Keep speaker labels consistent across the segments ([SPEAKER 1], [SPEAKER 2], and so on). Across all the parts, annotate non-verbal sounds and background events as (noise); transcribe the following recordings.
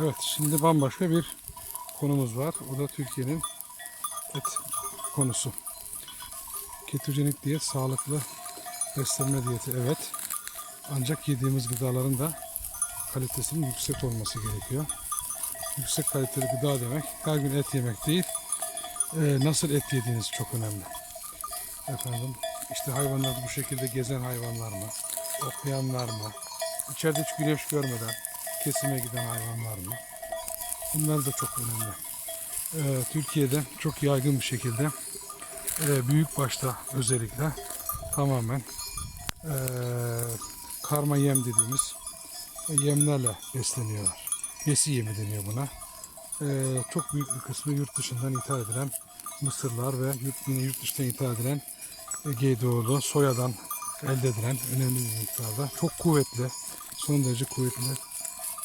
[SPEAKER 1] Evet şimdi bambaşka bir konumuz var. O da Türkiye'nin et konusu. Ketojenik diyet sağlıklı beslenme diyeti evet. Ancak yediğimiz gıdaların da kalitesinin yüksek olması gerekiyor. Yüksek kaliteli gıda demek her gün et yemek değil. Ee, nasıl et yediğiniz çok önemli. Efendim işte hayvanlar bu şekilde gezen hayvanlar mı? Otlayanlar mı? İçeride hiç güneş görmeden kesime giden hayvanlar mı? Bunlar da çok önemli. Ee, Türkiye'de çok yaygın bir şekilde e, büyük başta özellikle tamamen e, karma yem dediğimiz yemlerle besleniyorlar. Besi yemi deniyor buna. E, çok büyük bir kısmı yurt dışından ithal edilen mısırlar ve yurt, yine yurt dışından ithal edilen e, GDO'lu soyadan elde edilen önemli bir miktarda çok kuvvetli, son derece kuvvetli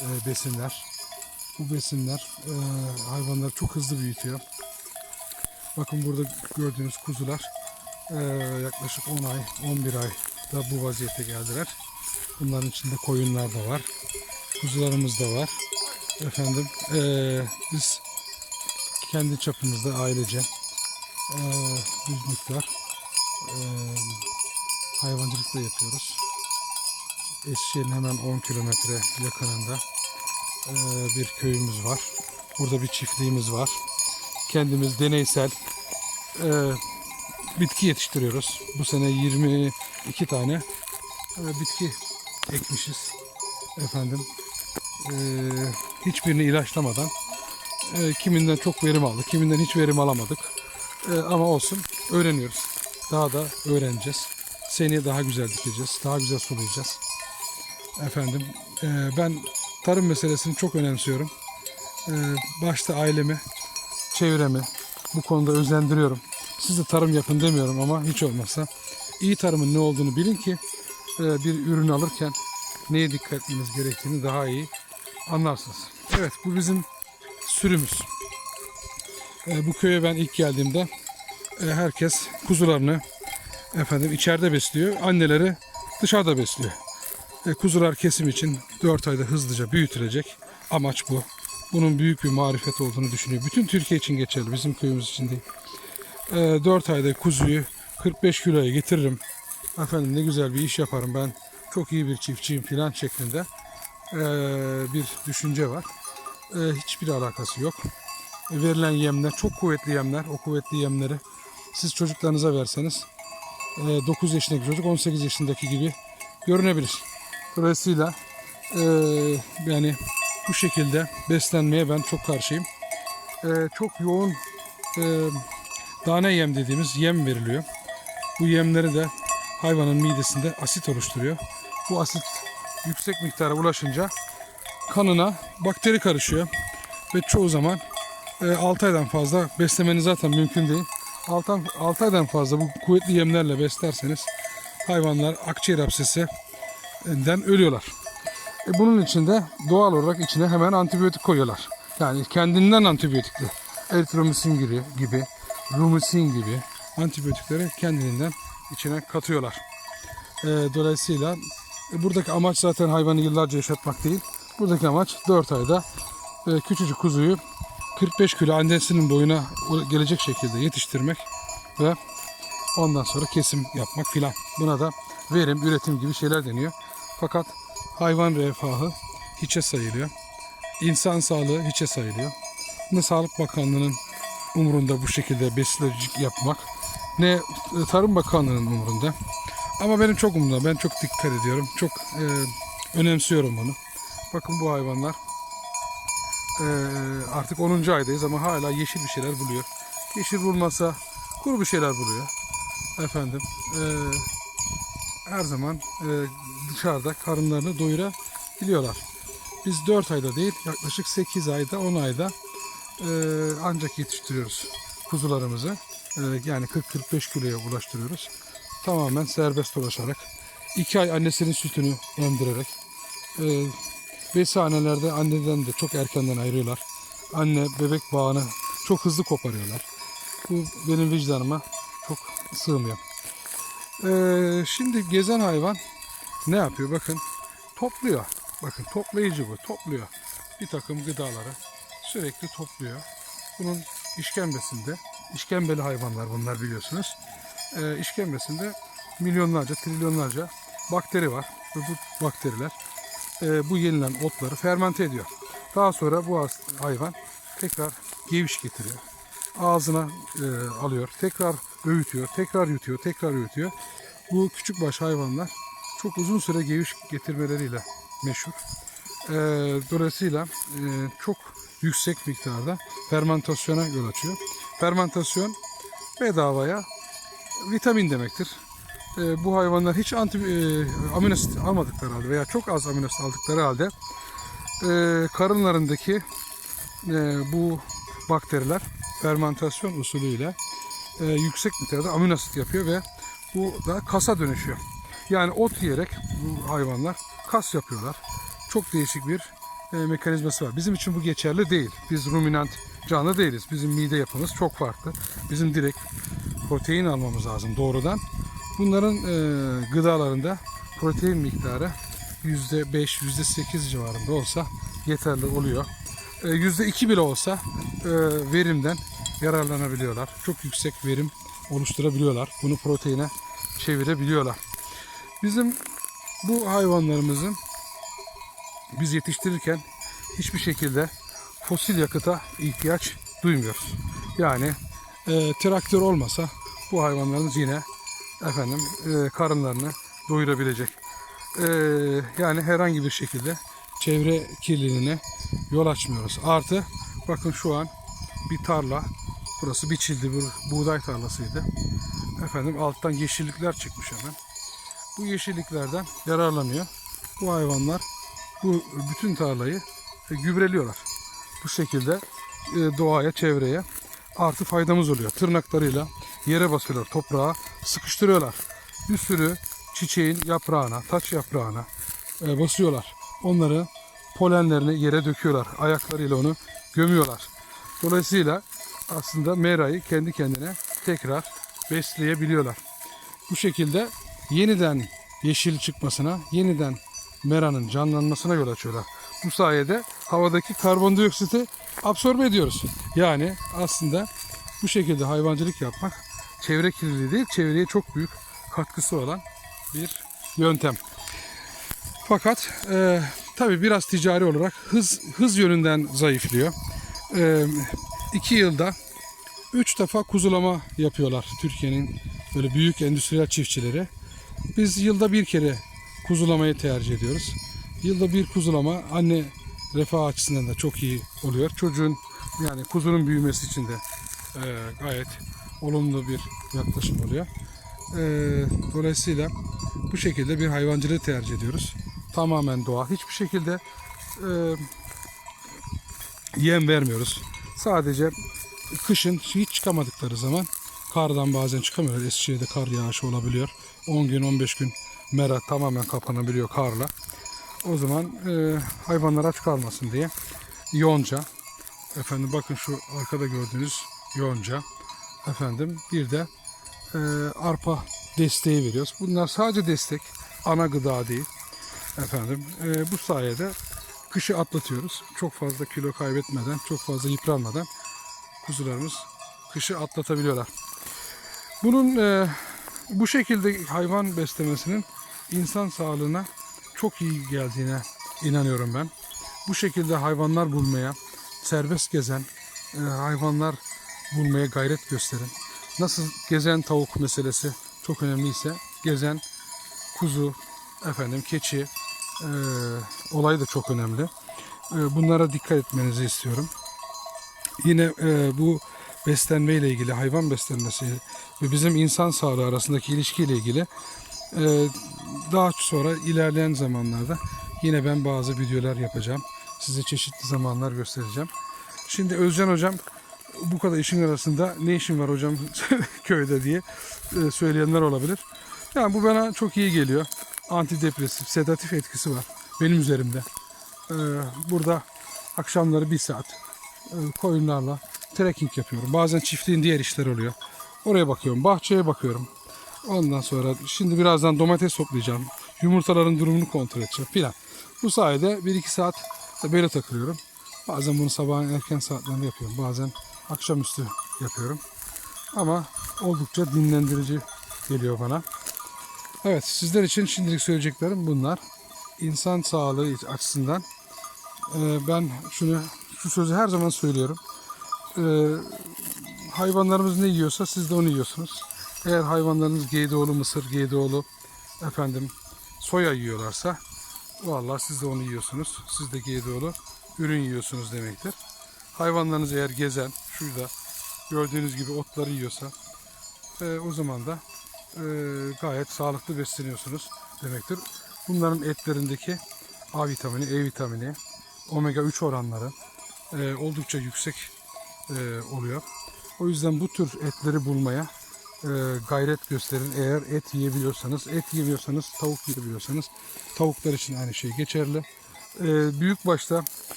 [SPEAKER 1] e, besinler. Bu besinler e, hayvanları çok hızlı büyütüyor. Bakın burada gördüğünüz kuzular e, yaklaşık 10 ay, 11 ay da bu vaziyete geldiler. Bunların içinde koyunlar da var. Kuzularımız da var. Efendim e, biz kendi çapımızda ailece e, bir miktar e, hayvancılık da yapıyoruz. Eskişehir'in hemen 10 kilometre yakınında e, bir köyümüz var. Burada bir çiftliğimiz var. Kendimiz deneysel e, bitki yetiştiriyoruz. Bu sene 22 tane e, bitki ekmişiz. Efendim hiçbirini ilaçlamadan kiminden çok verim aldık, kiminden hiç verim alamadık. Ama olsun öğreniyoruz. Daha da öğreneceğiz. Seneye daha güzel dikeceğiz, daha güzel sulayacağız. Efendim e, ben tarım meselesini çok önemsiyorum. E, başta ailemi, çevremi bu konuda özendiriyorum. Siz de tarım yapın demiyorum ama hiç olmazsa iyi tarımın ne olduğunu bilin ki e, bir ürün alırken neye dikkat etmeniz gerektiğini daha iyi anlarsınız. Evet bu bizim sürümüz. E, bu köye ben ilk geldiğimde e, herkes kuzularını efendim içeride besliyor. Anneleri dışarıda besliyor. Kuzular kesim için 4 ayda hızlıca büyütülecek. Amaç bu. Bunun büyük bir marifet olduğunu düşünüyor. Bütün Türkiye için geçerli. Bizim köyümüz için değil. E, 4 ayda kuzuyu 45 kiloya getiririm. Efendim ne güzel bir iş yaparım ben. Çok iyi bir çiftçiyim filan şeklinde e, bir düşünce var. E, hiçbir alakası yok. Verilen yemler çok kuvvetli yemler. O kuvvetli yemleri siz çocuklarınıza verseniz e, 9 yaşındaki çocuk 18 yaşındaki gibi görünebilir. Dolayısıyla e, yani bu şekilde beslenmeye ben çok karşıyım. E, çok yoğun e, tane yem dediğimiz yem veriliyor. Bu yemleri de hayvanın midesinde asit oluşturuyor. Bu asit yüksek miktara ulaşınca kanına bakteri karışıyor ve çoğu zaman 6 aydan fazla beslemeniz zaten mümkün değil. 6, 6 aydan fazla bu kuvvetli yemlerle beslerseniz hayvanlar akciğer absesinden ölüyorlar. E bunun için de doğal olarak içine hemen antibiyotik koyuyorlar. Yani kendinden antibiyotikli. Eritromisin gibi, gibi, rumisin gibi antibiyotikleri kendiliğinden içine katıyorlar. E, dolayısıyla e, buradaki amaç zaten hayvanı yıllarca yaşatmak değil. Buradaki amaç 4 ayda e, küçücük kuzuyu 45 kilo annesinin boyuna gelecek şekilde yetiştirmek ve ondan sonra kesim yapmak filan. Buna da verim, üretim gibi şeyler deniyor. Fakat hayvan refahı hiçe sayılıyor. İnsan sağlığı hiçe sayılıyor. Ne Sağlık Bakanlığı'nın umurunda bu şekilde besicilik yapmak ne e, Tarım Bakanlığı'nın umurunda. Ama benim çok umurumda. Ben çok dikkat ediyorum. Çok e, önemsiyorum bunu. Bakın bu hayvanlar e, artık 10. aydayız ama hala yeşil bir şeyler buluyor. Yeşil bulmasa kuru bir şeyler buluyor. Efendim e, her zaman e, dışarıda karınlarını doyurabiliyorlar. Biz 4 ayda değil yaklaşık 8 ayda 10 ayda e, ancak yetiştiriyoruz kuzularımızı. E, yani 40-45 kiloya ulaştırıyoruz. Tamamen serbest dolaşarak. 2 ay annesinin sütünü emdirerek. E, besanelerde anneden de çok erkenden ayırıyorlar. Anne bebek bağını çok hızlı koparıyorlar. Bu benim vicdanıma çok sığmıyor. Ee, şimdi gezen hayvan ne yapıyor? Bakın topluyor. Bakın toplayıcı bu. Topluyor. bir takım gıdaları sürekli topluyor. Bunun işkembesinde, işkembeli hayvanlar bunlar biliyorsunuz. Ee, işkembesinde milyonlarca, trilyonlarca bakteri var. Ve bu bakteriler e, bu yenilen otları fermente ediyor. Daha sonra bu hayvan tekrar geviş getiriyor. Ağzına e, alıyor, tekrar öğütüyor, tekrar yutuyor, tekrar öğütüyor. Bu küçük baş hayvanlar çok uzun süre geviş getirmeleriyle meşhur. E, dolayısıyla e, çok yüksek miktarda fermentasyona yol açıyor. Fermentasyon bedavaya vitamin demektir. E, bu hayvanlar hiç anti e, aminosit almadıkları halde veya çok az aminosit aldıkları halde e, karınlarındaki e, bu bakteriler fermentasyon usulüyle e, yüksek miktarda aminosit yapıyor ve bu da kasa dönüşüyor. Yani ot yiyerek bu hayvanlar kas yapıyorlar. Çok değişik bir e, mekanizması var. Bizim için bu geçerli değil. Biz ruminant canlı değiliz. Bizim mide yapımız çok farklı. Bizim direkt protein almamız lazım doğrudan. Bunların e, gıdalarında protein miktarı %5, %8 civarında olsa yeterli oluyor. E, %2 bile olsa e, verimden yararlanabiliyorlar. Çok yüksek verim oluşturabiliyorlar. Bunu proteine çevirebiliyorlar. Bizim bu hayvanlarımızın biz yetiştirirken hiçbir şekilde fosil yakıta ihtiyaç duymuyoruz. Yani e, traktör olmasa bu hayvanlarımız yine efendim e, karınlarını doyurabilecek. E, yani herhangi bir şekilde çevre kirliliğine yol açmıyoruz. Artı bakın şu an bir tarla burası biçildi bir buğday tarlasıydı. Efendim alttan yeşillikler çıkmış hemen. Bu yeşilliklerden yararlanıyor. Bu hayvanlar bu bütün tarlayı e, gübreliyorlar. Bu şekilde e, doğaya, çevreye artı faydamız oluyor. Tırnaklarıyla yere basıyorlar, toprağa sıkıştırıyorlar. Bir sürü çiçeğin yaprağına, taç yaprağına e, basıyorlar. Onları polenlerini yere döküyorlar. Ayaklarıyla onu gömüyorlar. Dolayısıyla aslında merayı kendi kendine tekrar besleyebiliyorlar. Bu şekilde yeniden yeşil çıkmasına, yeniden meranın canlanmasına yol açıyorlar. Bu sayede havadaki karbondioksiti absorbe ediyoruz. Yani aslında bu şekilde hayvancılık yapmak çevre kirliliği değil, çevreye çok büyük katkısı olan bir yöntem. Fakat e, tabii biraz ticari olarak hız hız yönünden zayıflıyor. E, iki yılda üç defa kuzulama yapıyorlar Türkiye'nin böyle büyük endüstriyel çiftçileri. Biz yılda bir kere kuzulamayı tercih ediyoruz. Yılda bir kuzulama anne refah açısından da çok iyi oluyor. Çocuğun yani kuzunun büyümesi için de e, gayet olumlu bir yaklaşım oluyor. E, dolayısıyla bu şekilde bir hayvancılığı tercih ediyoruz. Tamamen doğal. Hiçbir şekilde e, yem vermiyoruz. Sadece kışın hiç çıkamadıkları zaman kardan bazen çıkamıyorlar. Eskişehir'de kar yağışı olabiliyor. 10 gün 15 gün mera tamamen kapanabiliyor karla. O zaman e, hayvanlar aç kalmasın diye yonca efendim bakın şu arkada gördüğünüz yonca efendim bir de e, arpa desteği veriyoruz. Bunlar sadece destek ana gıda değil efendim e, bu sayede kışı atlatıyoruz. Çok fazla kilo kaybetmeden çok fazla yıpranmadan kuzularımız kışı atlatabiliyorlar. Bunun e, bu şekilde hayvan beslemesinin insan sağlığına çok iyi geldiğine inanıyorum ben. Bu şekilde hayvanlar bulmaya, serbest gezen e, hayvanlar bulmaya gayret gösterin. Nasıl gezen tavuk meselesi çok önemliyse gezen kuzu, efendim keçi e, olayı da çok önemli. E, bunlara dikkat etmenizi istiyorum. Yine e, bu beslenme ile ilgili, hayvan beslenmesi ve bizim insan sağlığı arasındaki ilişkiyle ilgili e, daha sonra ilerleyen zamanlarda yine ben bazı videolar yapacağım. Size çeşitli zamanlar göstereceğim. Şimdi Özcan hocam bu kadar işin arasında ne işin var hocam (laughs) köyde diye e, söyleyenler olabilir. Yani bu bana çok iyi geliyor. Antidepresif, sedatif etkisi var benim üzerimde. E, burada akşamları bir saat e, koyunlarla trekking yapıyorum. Bazen çiftliğin diğer işleri oluyor. Oraya bakıyorum, bahçeye bakıyorum. Ondan sonra şimdi birazdan domates toplayacağım. Yumurtaların durumunu kontrol edeceğim filan. Bu sayede 1-2 saat böyle takılıyorum. Bazen bunu sabahın erken saatlerinde yapıyorum. Bazen akşamüstü yapıyorum. Ama oldukça dinlendirici geliyor bana. Evet sizler için şimdilik söyleyeceklerim bunlar. İnsan sağlığı açısından e, ben şunu şu sözü her zaman söylüyorum. E, hayvanlarımız ne yiyorsa siz de onu yiyorsunuz. Eğer hayvanlarınız geydoğlu mısır, geydoğlu efendim soya yiyorlarsa vallahi siz de onu yiyorsunuz. Siz de geydoğlu ürün yiyorsunuz demektir. Hayvanlarınız eğer gezen, şurada gördüğünüz gibi otları yiyorsa e, o zaman da e, gayet sağlıklı besleniyorsunuz demektir. Bunların etlerindeki A vitamini, E vitamini, omega 3 oranları e, oldukça yüksek e, oluyor. O yüzden bu tür etleri bulmaya e, gayret gösterin. Eğer et yiyebiliyorsanız, et yemiyorsanız, tavuk yiyebiliyorsanız tavuklar için aynı şey geçerli. E, büyük başta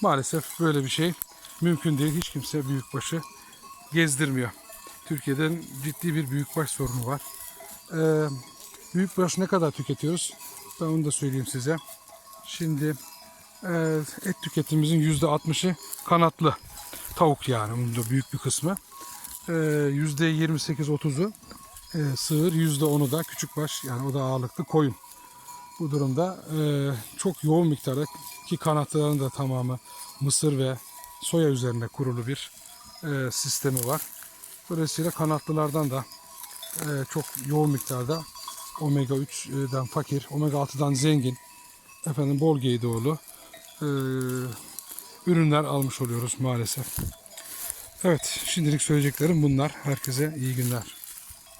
[SPEAKER 1] maalesef böyle bir şey mümkün değil. Hiç kimse büyükbaşı gezdirmiyor. Türkiye'den ciddi bir büyükbaş sorunu var. Ee, büyükbaş ne kadar tüketiyoruz? Ben onu da söyleyeyim size. Şimdi e, et tüketimimizin yüzde 60'ı kanatlı tavuk yani bunun da büyük bir kısmı. Ee, Yüzde 28-30'u e, sığır, yüzde 10'u da küçükbaş yani o da ağırlıklı koyun. Bu durumda e, çok yoğun miktarda ki kanatların da tamamı mısır ve soya üzerine kurulu bir e, sistemi var. Dolayısıyla kanatlılardan da e, çok yoğun miktarda omega 3'den fakir, omega 6'dan zengin, efendim bol geydoğlu e, ürünler almış oluyoruz maalesef. Evet, şimdilik söyleyeceklerim bunlar. Herkese iyi günler.